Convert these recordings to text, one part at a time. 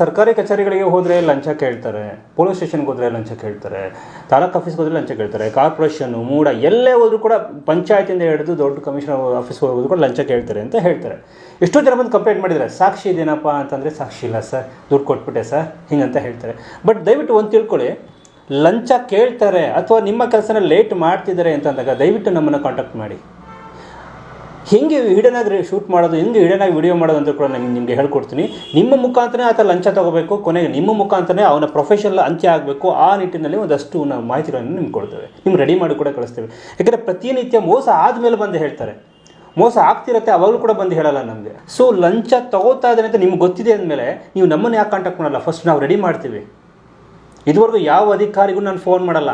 ಸರ್ಕಾರಿ ಕಚೇರಿಗಳಿಗೆ ಹೋದರೆ ಲಂಚ ಕೇಳ್ತಾರೆ, ಪೊಲೀಸ್ ಸ್ಟೇಷನ್ಗೆ ಹೋದರೆ ಲಂಚ ಕೇಳ್ತಾರೆ, ತಾಲೂಕು ಆಫೀಸ್ಗೆ ಹೋದರೆ ಲಂಚ ಕೇಳ್ತಾರೆ ಕಾರ್ಪೊರೇಷನ್ನು ಮೂಡ ಎಲ್ಲೇ ಹೋದ್ರು ಕೂಡ ಪಂಚಾಯತಿಂದ ಹಿಡಿದು ದೊಡ್ಡ ಕಮಿಷನರ್ ಆಫೀಸ್ಗೆ ಹೋಗೋದು ಕೂಡ ಲಂಚ ಕೇಳ್ತಾರೆ ಅಂತ ಹೇಳ್ತಾರೆ. ಎಷ್ಟೋ ಜನ ಬಂದು ಕಂಪ್ಲೇಂಟ್ ಮಾಡಿದ್ದಾರೆ, ಸಾಕ್ಷಿ ಇದೇನಪ್ಪ ಅಂತಂದರೆ ಸಾಕ್ಷಿ ಇಲ್ಲ ಸರ್, ದುಡ್ಡು ಕೊಟ್ಬಿಟ್ಟೆ ಸರ್ ಹಿಂಗಂತ ಹೇಳ್ತಾರೆ. ಬಟ್ ದಯವಿಟ್ಟು ಒಂದು ತಿಳ್ಕೊಳ್ಳಿ, ಲಂಚ ಕೇಳ್ತಾರೆ ಅಥವಾ ನಿಮ್ಮ ಕೆಲಸನ ಲೇಟ್ ಮಾಡ್ತಿದ್ದಾರೆ ಅಂತಂದಾಗ ದಯವಿಟ್ಟು ನಮ್ಮನ್ನು ಕಾಂಟ್ಯಾಕ್ಟ್ ಮಾಡಿ. ಹೆಂಗೆ ಹಿಡನಾಗಿ ಶೂಟ್ ಮಾಡೋದು, ಹೆಂಗೆ ಹಿಡನಾಗಿ ವಿಡಿಯೋ ಮಾಡೋದು ಅಂತ ಕೂಡ ನಾನು ನಿಮಗೆ ಹೇಳ್ಕೊಡ್ತೀನಿ. ನಿಮ್ಮ ಮುಖಾಂತರನೇ ಆತ ಲಂಚ ತಗೋಬೇಕು, ಕೊನೆಗೆ ನಿಮ್ಮ ಮುಖಾಂತರನೇ ಅವನ ಪ್ರೊಫೆಷನಲ್ ಅಂತ್ಯ ಆಗಬೇಕು, ಆ ನಿಟ್ಟಿನಲ್ಲಿ ಒಂದಷ್ಟು ನಾವು ಮಾಹಿತಿಗಳನ್ನು ನಿಮ್ಗೆ ಕೊಡ್ತೇವೆ. ನಿಮ್ಗೆ ರೆಡಿ ಮಾಡಿ ಕೂಡ ಕಳಿಸ್ತೇವೆ. ಯಾಕಂದರೆ ಪ್ರತಿನಿತ್ಯ ಮೋಸ ಆದಮೇಲೆ ಬಂದು ಹೇಳ್ತಾರೆ. ಮೋಸ ಆಗ್ತಿರತ್ತೆ ಅವಾಗಲೂ ಕೂಡ ಬಂದು ಹೇಳಲ್ಲ ನಮಗೆ. ಸೊ ಲಂಚ ತಗೋತಾ ಇದ್ದಾನೆ ಅಂತ ನಿಮ್ಗೆ ಗೊತ್ತಿದೆ ಅಂದಮೇಲೆ ನೀವು ನಮ್ಮನ್ನು ಯಾಕೆ ಕಾಂಟ್ಯಾಕ್ಟ್ ಮಾಡಲ್ಲ? ಫಸ್ಟ್ ನಾವು ರೆಡಿ ಮಾಡ್ತೀವಿ. ಇದುವರೆಗೂ ಯಾವ ಅಧಿಕಾರಿಗೂ ನಾನು ಫೋನ್ ಮಾಡಲ್ಲ.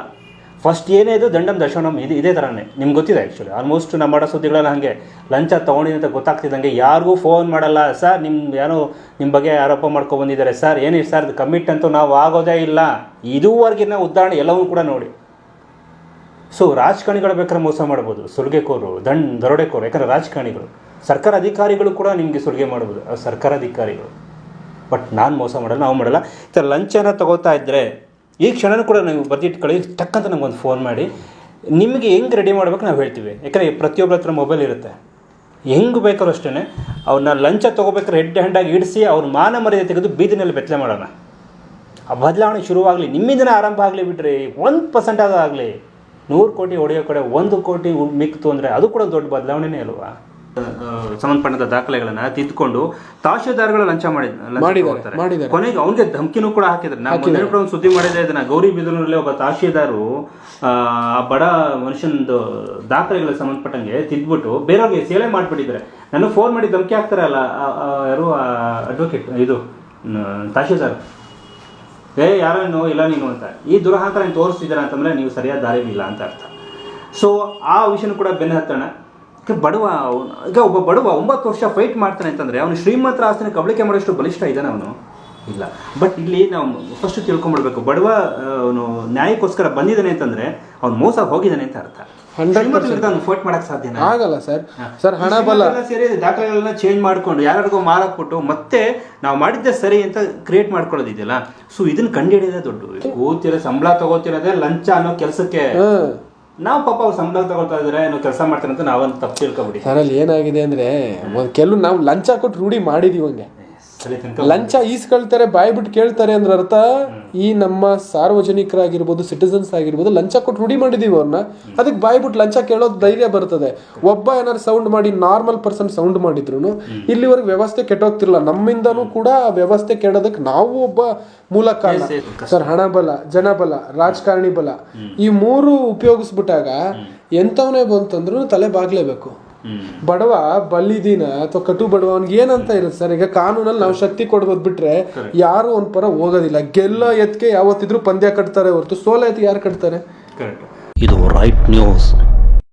ಫಸ್ಟ್ ಏನೇ ಇದು ದಂಡಂ ದಶನಂ ಇದು ಇದೇ ಥರನೇ ನಿಮ್ಗೆ ಗೊತ್ತಿದೆ ಆ್ಯಕ್ಚುಲಿ ಆಲ್ಮೋಸ್ಟ್ ನಮ್ಮ ಮಾಡೋ ಸುದ್ದಿಗಳೆಲ್ಲ ಹಾಗೆ. ಲಂಚ ತೊಗೊಂಡಿದೆ ಅಂತ ಗೊತ್ತಾಗ್ತಿದ್ದಂಗೆ ಯಾರಿಗೂ ಫೋನ್ ಮಾಡಲ್ಲ. ಸರ್ ನಿಮ್ಮ ಯಾರೋ ನಿಮ್ಮ ಬಗ್ಗೆ ಆರೋಪ ಮಾಡ್ಕೊಂಡು ಬಂದಿದ್ದಾರೆ. ಸರ್ ಏನಿದೆ ಸರ್ ಅದು ಕಮಿಟ್ ಅಂತೂ ನಾವು ಆಗೋದೇ ಇಲ್ಲ. ಇದುವರೆಗಿನ ಉದಾಹರಣೆ ಎಲ್ಲವೂ ಕೂಡ ನೋಡಿ. ಸೊ ರಾಜಕಾರಣಿಗಳು ಬೇಕಾದ್ರೆ ಮೋಸ ಮಾಡ್ಬೋದು. ಸುಲಿಗೆಕೋರು ದಂಡ್, ದರೋಡೆಕೋರು, ಯಾಕಂದರೆ ರಾಜಕಾರಣಿಗಳು. ಸರ್ಕಾರ ಅಧಿಕಾರಿಗಳು ಕೂಡ ನಿಮಗೆ ಸುಲಿಗೆ ಮಾಡ್ಬೋದು. ಸರ್ಕಾರ ಅಧಿಕಾರಿಗಳು. ಬಟ್ ನಾನು ಮೋಸ ಮಾಡಲ್ಲ, ನಾವು ಮಾಡಲ್ಲ. ಈ ಥರ ಲಂಚನ ತಗೋತಾ ಇದ್ದರೆ ಈ ಕ್ಷಣನೂ ಕೂಡ ನೀವು ಬರ್ದಿಟ್ಕೊಳ್ಳಿ. ಟಕ್ಕಂತ ಒಂದು ಫೋನ್ ಮಾಡಿ. ನಿಮಗೆ ಹೆಂಗೆ ರೆಡಿ ಮಾಡ್ಬೇಕು ನಾವು ಹೇಳ್ತೀವಿ. ಯಾಕಂದರೆ ಪ್ರತಿಯೊಬ್ಬರ ಹತ್ರ ಮೊಬೈಲ್ ಇರುತ್ತೆ. ಹೆಂಗೆ ಬೇಕಾದ್ರೂ ಅಷ್ಟೇ ಅವ್ರನ್ನ ಲಂಚ ತೊಗೋಬೇಕಾದ್ರೆ ಹೆಡ್ ಹ್ಯಾಂಡಾಗಿ ಇಡಿಸಿ ಅವ್ರ ಮಾನ ಮರ್ಯಾದೆ ತೆಗೆದು ಬೀದಿನಲ್ಲಿ ಬೆತ್ತಲೆ ಮಾಡೋಣ. ಆ ಬದಲಾವಣೆ ಶುರುವಾಗಲಿ ನಿಮ್ಮಿಂದನೇ ಆರಂಭ ಆಗಲಿ ಬಿಡ್ರಿ. ಒಂದು ಪರ್ಸೆಂಟ್ ಆಗಲಿ. ನೂರು ಕೋಟಿ ಹೊಡೆಯೋ ಕಡೆ ಒಂದು ಕೋಟಿ ಮಿಕ್ತು ಅಂದರೆ ಅದು ಕೂಡ ದೊಡ್ಡ ಬದಲಾವಣೆನೇ ಅಲ್ವಾ? ಸಂಬಂಧಪಟ್ಟ ದಾಖಲೆಗಳನ್ನ ತಿದ್ದುಕೊಂಡು ತಹಶೀಲ್ದಾರ್ಗಳು ಲಂಚ ಮಾಡಿದ್ ಲಂಚ ಮಾಡಿದ್ದಾರೆ, ಕೊನೆಗೆ ಅವನಿಗೆ ಧಮಕಿನೂ ಕೂಡ ಹಾಕಿದ್ರು. ಕೂಡ ಒಂದು ಸುದ್ದಿ ಮಾಡಿದ್ರೆ ಇದನ್ನ ಗೌರಿಬಿದನೂರಲ್ಲಿ ಒಬ್ಬ ತಹಶೀಲ್ದಾರು ಆ ಬಡ ಮನುಷ್ಯನದು ದಾಖಲೆಗಳಿಗೆ ಸಂಬಂಧಪಟ್ಟಂಗೆ ತಿದ್ಬಿಟ್ಟು ಬೇರೆಯವ್ರಿಗೆ ಸೇಲೆ ಮಾಡಿಬಿಟ್ಟಿದ್ದಾರೆ. ನನಗೆ ಫೋನ್ ಮಾಡಿ ಧಮಕಿ ಹಾಕ್ತಾರಲ್ಲ ಯಾರು ಅಡ್ವೊಕೇಟ್ ಇದು ತಹಶೀಲ್ದಾರ್. ಏ ಯಾರೋ ನೀನು ಇಲ್ಲ ನೀನು ಅಂತ. ಈ ದುರಹಂಕಾರ ನೀನು ಅಂತಂದ್ರೆ ನೀವು ಸರಿಯಾದ ದಾರಿಲಿಲ್ಲ ಅಂತ ಅರ್ಥ. ಸೊ ಆ ವಿಷಯನೂ ಕೂಡ ಬೆನ್ನ ಹತ್ತೋಣ. ಬಡವ ಅವ್ನು- ಈಗ ಒಬ್ಬ ಬಡವ ಒಂಬತ್ತು ವರ್ಷ ಫೈಟ್ ಮಾಡ್ತಾನೆ ಅಂತಂದರೆ ಅವನು ಶ್ರೀಮಂತರ ಆಸ್ತಿನ ಕಬಳಿಕೆ ಮಾಡೋಷ್ಟು ಬಲಿಷ್ಠ ಇದ್ದಾನೆ ಅವನು? ಇಲ್ಲ. ಬಟ್ ಇಲ್ಲಿ ನಾವು ಫಸ್ಟ್ ತಿಳ್ಕೊಂಬಿಡ್ಬೇಕು ಬಡವ ಅವನು ನ್ಯಾಯಕ್ಕೋಸ್ಕರ ಬಂದಿದ್ದಾನೆ ಅಂತಂದ್ರೆ ಅವ್ನು ಮೋಸ ಹೋಗಿದ್ದಾನೆ ಅಂತ ಅರ್ಥ. 100% ಅವ್ನು ಫೈಟ್ ಮಾಡಕ್ಕೆ ಸಾಧ್ಯನಾ? ಆಗಲ್ಲ ಸರ್ ಸರ್ ಹಣ ಬಲ. ಸೇರಿ ದಾಖಲೆಗಳನ್ನ ಚೇಂಜ್ ಮಾಡ್ಕೊಂಡು ಯಾರಿಗೂ ಮಾರಾಕ್ಬಿಟ್ಟು ಮತ್ತೆ ನಾವು ಮಾಡಿದ್ದೆ ಸರಿ ಅಂತ ಕ್ರಿಯೇಟ್ ಮಾಡ್ಕೊಳ್ಳೋದಿದೆಯಲ್ಲ? ಸೊ ಇದನ್ನ ಕಂಡುಹಿಡಿಯೋದೇ ದೊಡ್ಡ ಕೂತಿರೋ ಸಂಬಳ ತಗೋತಿರೋದೇ ಲಂಚ ಅನ್ನೋ ಕೆಲಸಕ್ಕೆ ನಾವು ಪಾಪ ಅವ್ರು ಸಂಬಳ ತಗೊಳ್ತಾ ಇದ್ರೆ ಏನೋ ಕೆಲಸ ಮಾಡ್ತಾರೆ ಅಂತ ನಾವೊಂದು ತಪ್ಪು ತಿಳ್ಕೊಬಿಡಿ. ಸರ್, ಅಲ್ಲಿ ಏನಾಗಿದೆ ಅಂದರೆ, ಒಂದು ಕೆಲವು ನಾವು ಲಂಚ ಕೊಟ್ಟು ರೂಢಿ ಮಾಡಿದೀವಿ ಹಂಗೆ. ಲಂಚ ಈಸ್ಕೊಳ್ತಾರೆ ಬಾಯಿ ಬಿಟ್ಟು ಕೇಳ್ತಾರೆ ಅಂದ್ರೆ ಅರ್ಥ. ಈ ನಮ್ಮ ಸಾರ್ವಜನಿಕರಾಗಿರ್ಬೋದು ಸಿಟಿಸನ್ಸ್ ಆಗಿರ್ಬೋದು ಲಂಚ ಕೊಟ್ಟು ರೂಢಿ ಮಾಡಿದೀವಿ ಅವ್ರನ್ನ. ಅದಕ್ಕೆ ಬಾಯಿ ಬಿಟ್ಟು ಲಂಚ ಕೇಳೋದು ಧೈರ್ಯ ಬರ್ತದೆ. ಒಬ್ಬ ಏನಾರು ಸೌಂಡ್ ಮಾಡಿ ನಾರ್ಮಲ್ ಪರ್ಸನ್ ಸೌಂಡ್ ಮಾಡಿದ್ರು ಇಲ್ಲಿವರೆಗೆ ವ್ಯವಸ್ಥೆ ಕೆಟ್ಟೋಗ್ತಿರಲ್ಲ ನಮ್ಮಿಂದನೂ ಕೂಡ ವ್ಯವಸ್ಥೆ ಕೆಡೋದಕ್ಕೆ ನಾವು ಒಬ್ಬ ಮೂಲ ಕಾರಣ. ಸರ್ ಹಣ ಬಲ ಜನ ಬಲ ರಾಜಕಾರಣಿ ಬಲ ಈ ಮೂರು ಉಪಯೋಗಿಸ್ಬಿಟ್ಟಾಗ ಎಂಥವನೇ ಬಂತಂದ್ರೂ ತಲೆ ಬಾಗ್ಲೇಬೇಕು. ಬಡವ ಬಲ್ಲಿದೀನ ಅಥವಾ ಕಟು ಬಡವ ಅವ್ನಿಗೆ ಏನಂತ ಇರುತ್ತೆ ಸರ್? ಈಗ ಕಾನೂನಲ್ಲಿ ನಾವು ಶಕ್ತಿ ಕೊಡ್ಬೋದು ಬಿಟ್ರೆ ಯಾರು ಒಂದ್ ಪರ ಹೋಗೋದಿಲ್ಲ. ಗೆಲ್ಲ ಎತ್ಕೆ ಯಾವತ್ತಿದ್ರು ಪಂದ್ಯ ಕಟ್ತಾರೆ ಹೊರತು ಸೋಲ ಎತ್ಕೆ ಯಾರು ಕಟ್ತಾರೆ? ಕರೆಕ್ಟ್ ಇದು ರೈಟ್ ನ್ಯೂಸ್